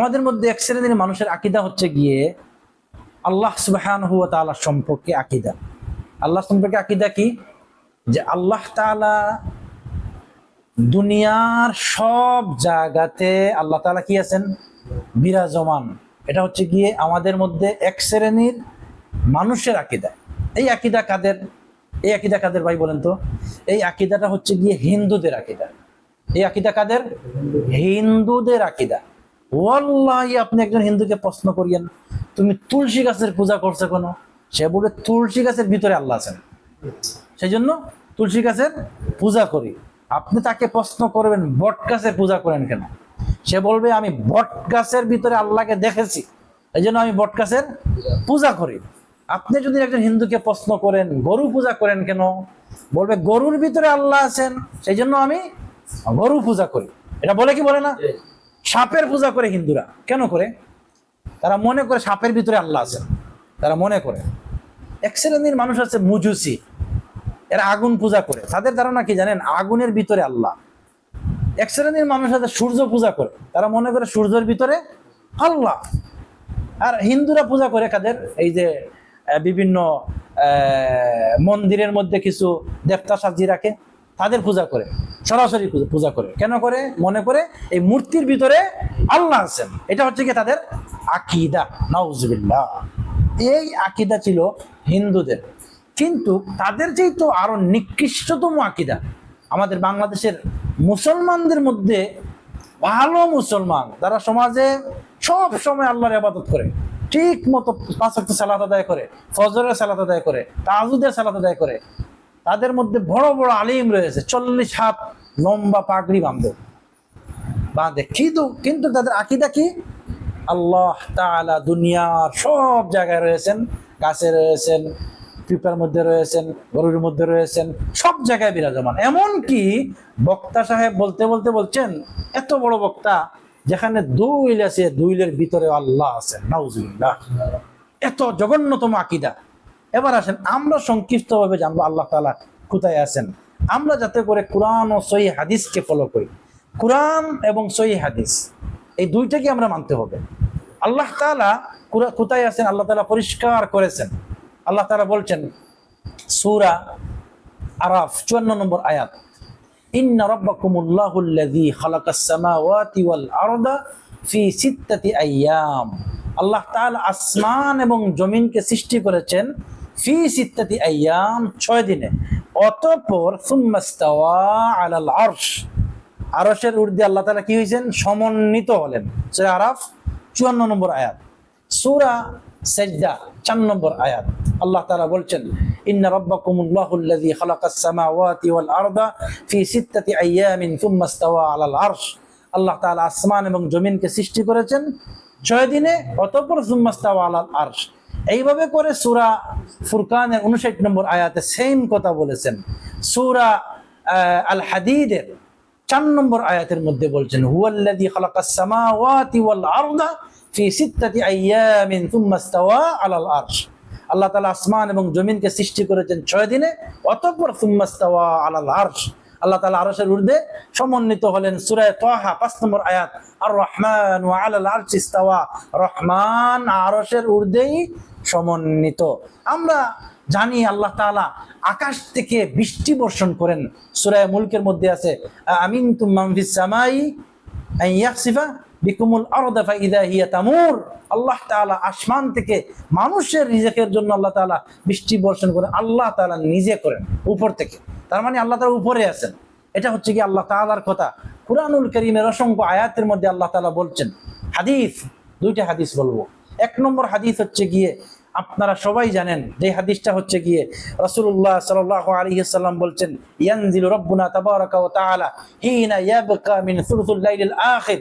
আমাদের মধ্যে এক শ্রেণির মানুষের আকিদা হচ্ছে গিয়ে আল্লাহ সুবহান হুয়া তাআলা সম্পর্কে আকিদা। আল্লাহ সম্পর্কে আকিদা কি? যে আল্লাহ তাআলা দুনিয়ার সব জায়গাতে আল্লাহ তাআলা কি আছেন? বিরাজমান। এটা হচ্ছে গিয়ে আমাদের মধ্যে এক শ্রেণির মানুষের আকিদা। এই আকিদা কাদের? এই আকিদা কাদের ভাই বলেন তো? এই আকিদাটা হচ্ছে গিয়ে হিন্দুদের আকিদা। এই আকিদা কাদের? হিন্দুদের আকিদা। ওয়াল্লাহি, আপনি একজন হিন্দুকে প্রশ্ন করিয়েন, তুমি তুলসী গাছের পূজা করছ কেন? সে বলে, তুলসী গাছের ভিতরে আল্লাহ আছেন। সেই জন্য তুলসী গাছের পূজা করি। আপনি তাকে প্রশ্ন করবেন, বট গাছের পূজা করেন কেন? সে বলবে, আমি বট গাছের ভিতরে আল্লাহকে দেখেছি, এই জন্য আমি বট গাছের পূজা করি। আপনি যদি একজন হিন্দুকে প্রশ্ন করেন, গরু পূজা করেন কেন? বলবে, গরুর ভিতরে আল্লাহ আছেন, সেই জন্য আমি গরু পূজা করি। এটা বলে কি বলে না? সাপের পূজা করে হিন্দুরা। কেন করে? তারা মনে করে সাপের ভিতরে আল্লাহ আছেন। তারা মনে করে। এক শ্রেণির মানুষ আছে মুজুসি। এরা আগুন পূজা করে। তাদের ধারণা কি জানেন? আগুনের ভিতরে আল্লাহ। এক শ্রেণির মানুষ আছে সূর্য পূজা করে। তারা মনে করে সূর্যের ভিতরে আল্লাহ। আর হিন্দুরা পূজা করে কাদের? এই যে বিভিন্ন মন্দিরের মধ্যে কিছু দেবতা সাজিয়ে রাখে। তাদের পূজা করে। সরাসরি পূজা- করে। কেন করে? মনে করে এই মূর্তির ভিতরে আল্লাহ আছেন। এটা হচ্ছে কি তাদের আকিদা। নাউজবিল্লাহ। এই আকিদা ছিল হিন্দুদের। কিন্তু তাদের যেই তো আরও নিকৃষ্টতম আকিদা, আমাদের বাংলাদেশের মুসলমানদের মধ্যে ভালো মুসলমান তারা সমাজে সব সময় আল্লাহর আবাদত করে, ঠিক মতো পাঁচ সালাত আদায় করে, ফজরের সালাত আদায় করে, তাজুদের সালাত আদায় করে তাদের মধ্যে বড় বড় আলিম রয়েছে। চল্লিশ হাত লম্বা পাগড়ি বাঁধে। বাঁধে। কিন্তু কিন্তু তাদের আকিদা কি? আল্লাহ তাআলা দুনিয়ার সব জায়গায় রয়েছেন। গাছে রয়েছেন, পিপার মধ্যে রয়েছেন, গরুর মধ্যে রয়েছেন, সব জায়গায় বিরাজমান। এমনকি বক্তা সাহেব বলতে বলতে বলছেন, এত বড় বক্তা যেখানে দুইল আছে দুইলের ভিতরে আল্লাহ আছেন। নাউজুবিল্লাহ। এত জঘন্যতম আকিদা। এবার আসেন, আমরা সংক্ষিপ্তভাবে জানব আল্লাহ তাআলা কোথায় আছেন। আমরা যাতে করে কোরআন ও সহি হাদিসকে ফলো করি। কোরআন এবং সহি হাদিস, এই দুইটাকে আমরা মানতে হবে। আল্লাহ কুরা- কোথায় আছেন? আল্লাহ তাআলা পরিষ্কার করেছেন। আল্লাহ তাআলা বলছেন, সূরা আরাফ 54 নম্বর আয়াত, ইন্না রাব্বাকুমুল্লাহুল্লাযী খালাকাস সামাওয়াতি ওয়াল আরদা ফি সিত্তাতি আইয়াম আল্লাহ তাআলা আসমান এবং জমিনকে সৃষ্টি করেছেন ফি সিত্তাতি আইয়াম ছয় দিনে। অতঃপর সুম্মাস্তাওয়া আলাল আরশ। আরশের ঊর্ধ্বে আল্লাহ তাআলা কি হয়েছেন সমন্বিত হলেন। সূরা আরাফ 54 নম্বর আয়াত। সূরা সাজদা 4 নম্বর আয়াত। আল্লাহ তাআলা বলছেন, ইন্না রাব্বাকুমুল্লাহুল্লাযী খালাকাস সামাওয়াতি ওয়াল আরদা ফি সিত্তাতি আইয়ামিন সুম্মা ইস্তাওয়া আলাল আরশ। আল্লাহ তাআলা আসমান এবং জমিনকে সৃষ্টি করেছেন ছয় দিনে, অতঃপর সুম্মা ইস্তাওয়া আলাল আরশ। এইভাবে করে সূরা ফুরকানের 59 নম্বর আয়াতে সেম কথা বলেছেন। সূরা আল হাদিদের চার নম্বর আয়াতের মধ্যে বলছেন, হুয়াল্লাযী খালাকাস সামাওয়াতি ওয়াল আরদা ফি সিত্তাতি আইয়ামিন সুম্মা ইস্তাওয়া আলাল আরশ। আল্লাহ তাআলা আসমান এবং জমিনকে সৃষ্টি করেছেন ছয় দিনে, অতঃপর সুম্মা ইস্তাওয়া আলাল আরশ। আল্লাহ তাআলা আরশের ঊর্ধ্বে সমন্বিত হলেন সূরা তাহা, পাঁচ নম্বর আয়াত আর রহমান ওয়া আলাল আরশ ইস্তাওয়া। রহমান আরশের ঊর্ধ্বেই সমন্বিত। আমরা জানি আল্লাহ তাআলা আকাশ থেকে বৃষ্টি বর্ষণ করেন। সুরায় মুলকের মধ্যে আছে আমিন ইয়াখসিফা বিকুমুল আরদা ফাইদা হিয়া তামুর। আল্লাহ তাআলা আসমান থেকে মানুষের রিজেকের জন্য আল্লাহ তাআলা বৃষ্টি বর্ষণ করেন আল্লাহ তাআলা নিজে করেন উপর থেকে। তার মানে আল্লাহ তাআলা উপরে আছেন। এটা হচ্ছে কি আল্লাহ তাআলার কথা। কুরআনুল কারীমের অসংখ্য আয়াতের মধ্যে আল্লাহ তাআলা বলছেন, হাদিস, দুইটা হাদিস বলব। এক নম্বর হাদিস হচ্ছে গিয়ে আপনারা সবাই জানেন যে হাদিসটা হচ্ছে গিয়ে রাসূলুল্লাহ সাল্লাল্লাহু আলাইহি সাল্লাম বলছেন, ইয়ানজিলু রাব্বুনা তাবারাকা ওয়া তাআলা হিনা ইয়াবকা মিন সুলুসুল আখির।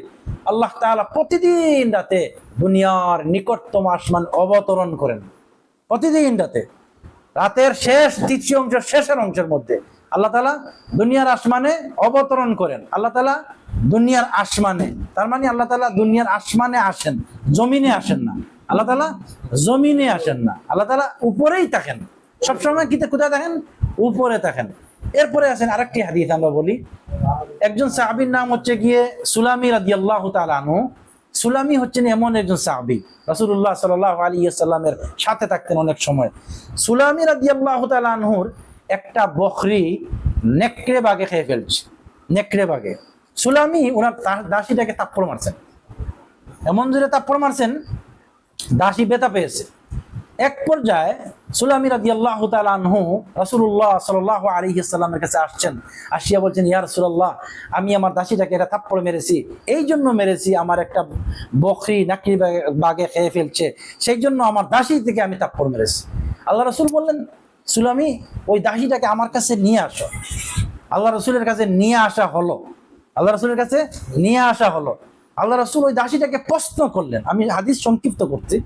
আল্লাহ তাআলা প্রতিদিন রাতে দুনিয়ার নিকটতম আসমান অবতরণ করেন। প্রতিদিন রাতে। রাতের শেষ, তৃতীয় অংশ শেষের অংশের মধ্যে আল্লাহ তালা দুনিয়ার আসমানে অবতরণ করেন। আল্লাহ তালা দুনিয়ার আসমানে। তার মানে আল্লাহ তালা দুনিয়ার আসমানে আসেন, জমিনে আসেন না। আল্লাহ তালা জমিনে আসেন না। আল্লাহ তালা উপরেই থাকেন। সবসময় কিতে কোথায় থাকেন? উপরে থাকেন। এরপরে আছেন আরেকটি হাদিস আমরা বলি। একজন সাহাবীর নাম হচ্ছে গিয়ে সুলামি রাদিয়াল্লাহু তাআলা আনহু। সুলামি হচ্ছেন এমন একজন সাহাবি। রাসুল্লাহ সাল আলী সাল্লামের সাথে থাকতেন অনেক সময়। সুলামি রাদিয়াল্লাহ তাআলা আনহুর একটা বকরি নেকড়ে বাগে খেয়ে ফেলছে। নেকড়ে বাগে। সুলামি ওনার দাসীটাকে তাপ্পড় মারছেন। এমন জোরে তাপ্পড় মারছেন দাসী বেতা পেয়েছে। এক পর্যায়ে সুলামি রাদি আল্লাহ আনহু রাসুল্লাহ সাল আলী ইসলামের কাছে আসছেন। আসিয়া বলছেন, ইয়া রসুল্লাহ আমি আমার দাসীটাকে এটা থাপ্পড় মেরেছি। এই জন্য মেরেছি, আমার একটা বকরি নাকরি বাগে খেয়ে ফেলছে। সেই জন্য আমার দাসী থেকে আমি থাপ্পড় মেরেছি। আল্লাহ রসুল বললেন, সুলামি, ওই দাসীটাকে আমার কাছে নিয়ে আসো। আল্লাহ রসুলের কাছে নিয়ে আসা হলো। আল্লাহ রসুলের কাছে নিয়ে আসা হলো। আল্লাহ রসুল ওই দাসীটাকে প্রশ্ন করলেন, আমি হাদিস সংক্ষিপ্ত করছি।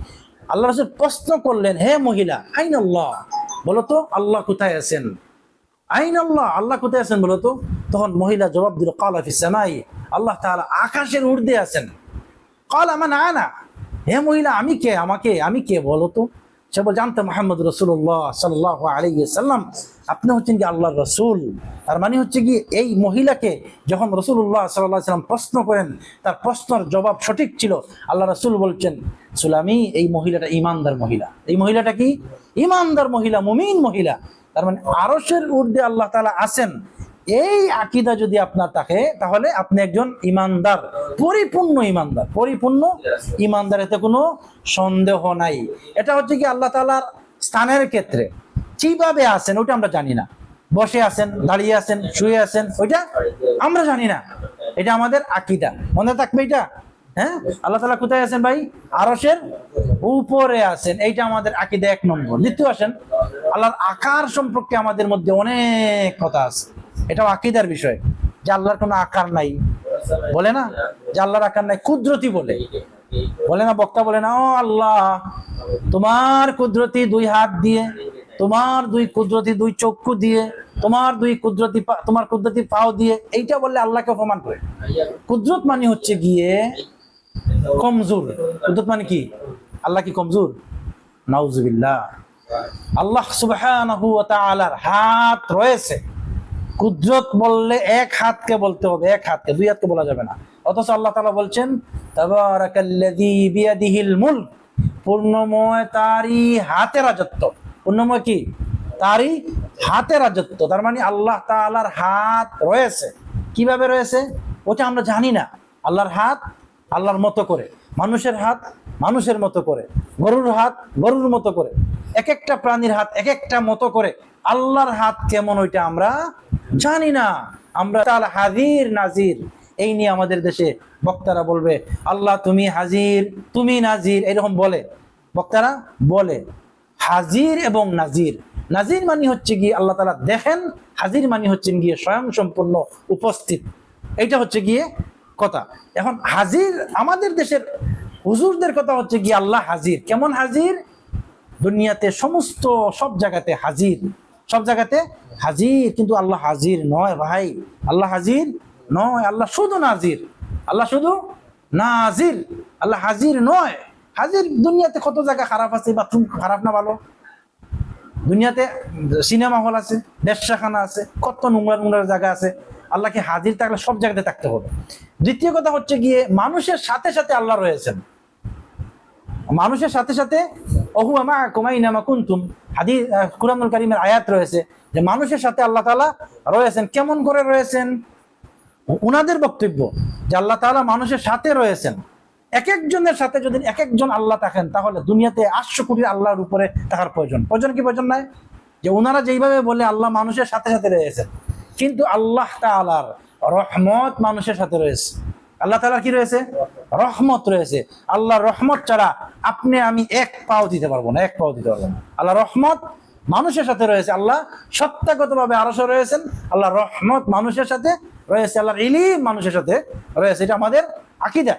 আল্লাহ রসুল প্রশ্ন করলেন, হে মহিলা, আইন আল্লাহ? বলো তো, আল্লাহ কোথায় আছেন? আইন আল্লাহ আল্লাহ কোথায় আছেন? বলতো তখন মহিলা জবাব দিল কাল নাই আল্লাহ তাহলে আকাশের ঊর্ধ্বে আছেন। কাল আমার না হে মহিলা, আমি কে? আমাকে, আমি কে? বলতো সে বল জানতো মোহাম্মদ রসুল্লাহ সাল্লাহ আলাইসাল্লাম আপনি হচ্ছেন কি আল্লাহর রসুল। তার মানে হচ্ছে কি, এই মহিলাকে যখন রসুল্লাহ সাল্লাহ সাল্লাম প্রশ্ন করেন, তার প্রশ্নের জবাব সঠিক ছিল। আল্লাহ রসুল বলছেন, সুলামি, এই মহিলাটা ইমানদার মহিলা। এই মহিলাটা কি? ইমানদার মহিলা, মুমিন মহিলা। তার মানে আরসের ঊর্ধ্বে আল্লাহ তাআলা আছেন। এই আকিদা যদি আপনার থাকে, তাহলে আপনি একজন ইমানদার, পরিপূর্ণ ইমানদার পরিপূর্ণ ইমানদার, এতে কোনো সন্দেহ নাই। এটা হচ্ছে কি আল্লাহ তাআলার স্থানের ক্ষেত্রে। কীভাবে আছেন ওটা আমরা জানি না। বসে আছেন, দাঁড়িয়ে আছেন, শুয়ে আছেন, ওইটা আমরা জানি না। এটা আমাদের আকিদা। মনে থাকবে এটা? হ্যাঁ? আল্লাহ তাআলা কোথায় আছেন ভাই? আরসের উপরে আছেন। এইটা আমাদের আকিদা এক নম্বর। দ্বিতীয় আসেন, আল্লাহর আকার সম্পর্কে আমাদের মধ্যে অনেক কথা আছে। এটাও আকিদার বিষয় যে আল্লাহর কোনো আকার নাই। বলে না? যে আল্লাহর আকার নাই, কুদরতি বলে। বলে না, বক্তা বলে না, ও আল্লাহ, তোমার কুদরতি দুই হাত দিয়ে, তোমার দুই কুদরতি দুই চক্ষু দিয়ে, তোমার দুই কুদরতি তোমার কুদরতি পাও দিয়ে, এইটা বললে আল্লাহকে অপমান করে। কুদরত মানে হচ্ছে গিয়ে কমজোর। কুদরত মানে কি? আল্লাহ কি কমজোর? নাউজুবিল্লাহ। আল্লাহ তাআলার হাত রয়েছে। কুদরত বললে এক হাতকে বলতে হবে, এক হাতকে, দুই হাতকে বলা যাবে না। অথচ আল্লাহ তাআলা বলছেন মুলক পূর্ণময় তারই হাতে রাজত্ব। পূর্ণময় কি? তারই হাতে রাজত্ব। তার মানে আল্লাহ তাআলার হাত রয়েছে। কীভাবে রয়েছে? ওটা আমরা জানি না। আল্লাহর হাত আল্লাহর মতো করে, মানুষের হাত মানুষের মতো করে, গরুর হাত গরুর মতো করে এক একটা প্রাণীর হাত এক একটা মতো করে, আল্লাহর হাত কেমন ওইটা আমরা জানি না, আমরা তার হাজির, নাজির। এই নিয়ে আমাদের দেশে বক্তারা বলবে, আল্লাহ তুমি হাজির, তুমি নাজির। এরকম বলে। বক্তারা বলে, হাজির এবং নাজির। নাজির মানে হচ্ছে গিয়ে আল্লাহ তালা দেখেন, হাজির মানে হচ্ছেন গিয়ে স্বয়ং সম্পূর্ণ উপস্থিত। এইটা হচ্ছে গিয়ে কথা। এখন হাজির আমাদের দেশের হুজুরদের কথা হচ্ছে গিয়ে আল্লাহ হাজির। কেমন হাজির? দুনিয়াতে সমস্ত সব জায়গাতে হাজির। সব জায়গাতে হাজির, কিন্তু আল্লাহ হাজির নয় ভাই। আল্লাহ হাজির নয়, আল্লাহ শুধু নাজির। আল্লাহ শুধু নাজির। আল্লাহ হাজির নয়। হাজির দুনিয়াতে কত জায়গা খারাপ আছে, বাথরুম খারাপ না ভালো? দুনিয়াতে সিনেমা হল আছে ব্যবসাখানা আছে, কত নোংরা নোংরা জায়গা আছে। আল্লাহকে হাজির থাকলে সব জায়গাতে থাকতে হবে। দ্বিতীয় কথা হচ্ছে গিয়ে মানুষের সাথে সাথে আল্লাহ রয়েছেন। মানুষের সাথে সাথে অহু আমা কুমাই নামা কুন্তুম। হাদি কুরানুল কারিমের আয়াত রয়েছে যে মানুষের সাথে আল্লাহ তাআলা রয়েছেন, কেমন করে রয়েছেন? উনাদের বক্তব্য যে আল্লাহ তাআলা মানুষের সাথে রয়েছেন। এক একজনের সাথে যদি এক একজন আল্লাহ থাকেন, তাহলে দুনিয়াতে আটশো কোটি আল্লাহর উপরে থাকার প্রয়োজন। প্রয়োজন কি প্রয়োজন নাই? যে ওনারা যেইভাবে বলে আল্লাহ মানুষের সাথে সাথে রয়েছেন, কিন্তু আল্লাহ তাআলার রহমত মানুষের সাথে রয়েছে। আল্লাহ তাআলার কি রয়েছে? রহমত রয়েছে। আল্লাহর রহমত ছাড়া আপনি, আমি এক পাও দিতে পারব না, এক পাও দিতে পারব না। আল্লাহ রহমত মানুষের সাথে রয়েছে। আল্লাহ সত্তাগত ভাবে আরশে রয়েছেন। আল্লাহ রহমত মানুষের সাথে রয়েছে। আল্লাহর ইলিম মানুষের সাথে রয়েছে। এটা আমাদের আকিদা।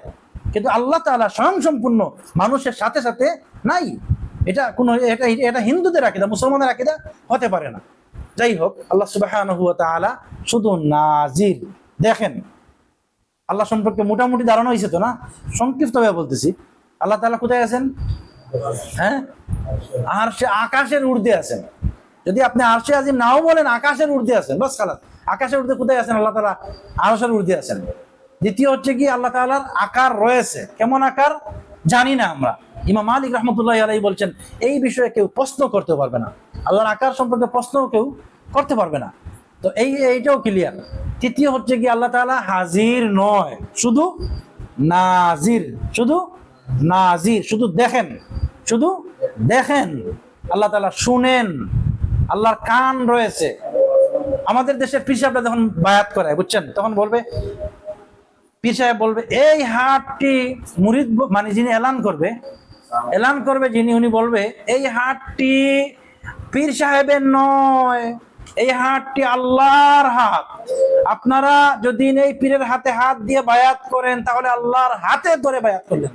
কিন্তু আল্লাহ তাআলা স্বয়ং সম্পূর্ণ মানুষের সাথে সাথে নাই। এটা কোন, এটা এটা হিন্দুদের আকিদা মুসলমানের আকিদা হতে পারে না। যাই হোক, আল্লাহ তাআলা শুধু নাজির। দেখেন আল্লাহ সম্পর্কে মোটামুটি ধারণা হয়েছে তো না? সংক্ষিপ্তভাবে বলতেছি। আল্লাহ তালা কোথায় আছেন? হ্যাঁ? আর সে আকাশের ঊর্ধ্বে আছেন। যদি আপনি আরশে আজিম নাও বলেন, আকাশের ঊর্ধ্বে আছেন। বাস খালাস। আকাশের ঊর্ধ্বে কোথায় আছেন? আল্লাহ তালা আরশের ঊর্ধ্বে আছেন। দ্বিতীয় হচ্ছে কি, আল্লাহ তাআলার আকার রয়েছে। কেমন আকার? জানি না আমরা। ইমাম মালিক রহমতুল্লাহ আলাই বলছেন, এই বিষয়ে কেউ প্রশ্ন করতে পারবে না। আল্লাহর আকার সম্পর্কে প্রশ্ন কেউ করতে পারবে না। তো এই এইটাও ক্লিয়ার তৃতীয় হচ্ছে কি আল্লাহ তাআলা হাজির নয়, শুধু নাজির শুধু নাজির, শুধু দেখেন শুধু দেখেন। আল্লাহ তালা শুনেন, আল্লাহর কান রয়েছে। আমাদের দেশের পিসাবরা যখন বায়াত করে, বুঝছেন, তখন বলবে পীর সাহেব বলবে, এই হাটটি মুরিদ মানে যিনি এলান করবে এলান করবে যিনি, উনি বলবে, এই হাটটি পীর সাহেবের নয় এই হাটটি আল্লাহর হাত। আপনারা যদি এই পীরের হাতে হাত দিয়ে বায়াত করেন, তাহলে আল্লাহর হাতে ধরে বায়াত করলেন।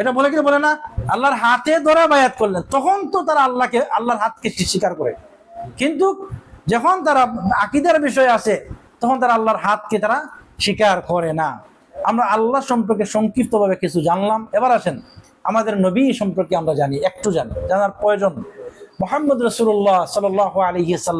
এটা বলে কি বলে না? আল্লাহর হাতে ধরে বায়াত করলেন। তখন তো তারা আল্লাহকে, আল্লাহর হাতকে স্বীকার করে। কিন্তু যখন তারা আকিদার বিষয় আসে, তখন তারা আল্লাহর হাতকে তারা স্বীকার করে না। আমরা আল্লাহ সম্পর্কে সংক্ষিপ্তভাবে কিছু জানলাম। এবার আসেন, আমাদের নবী সম্পর্কে আমরা জানি, একটু জানি, জানার প্রয়োজন। মোহাম্মদ রসুল্লাহ সাল আলী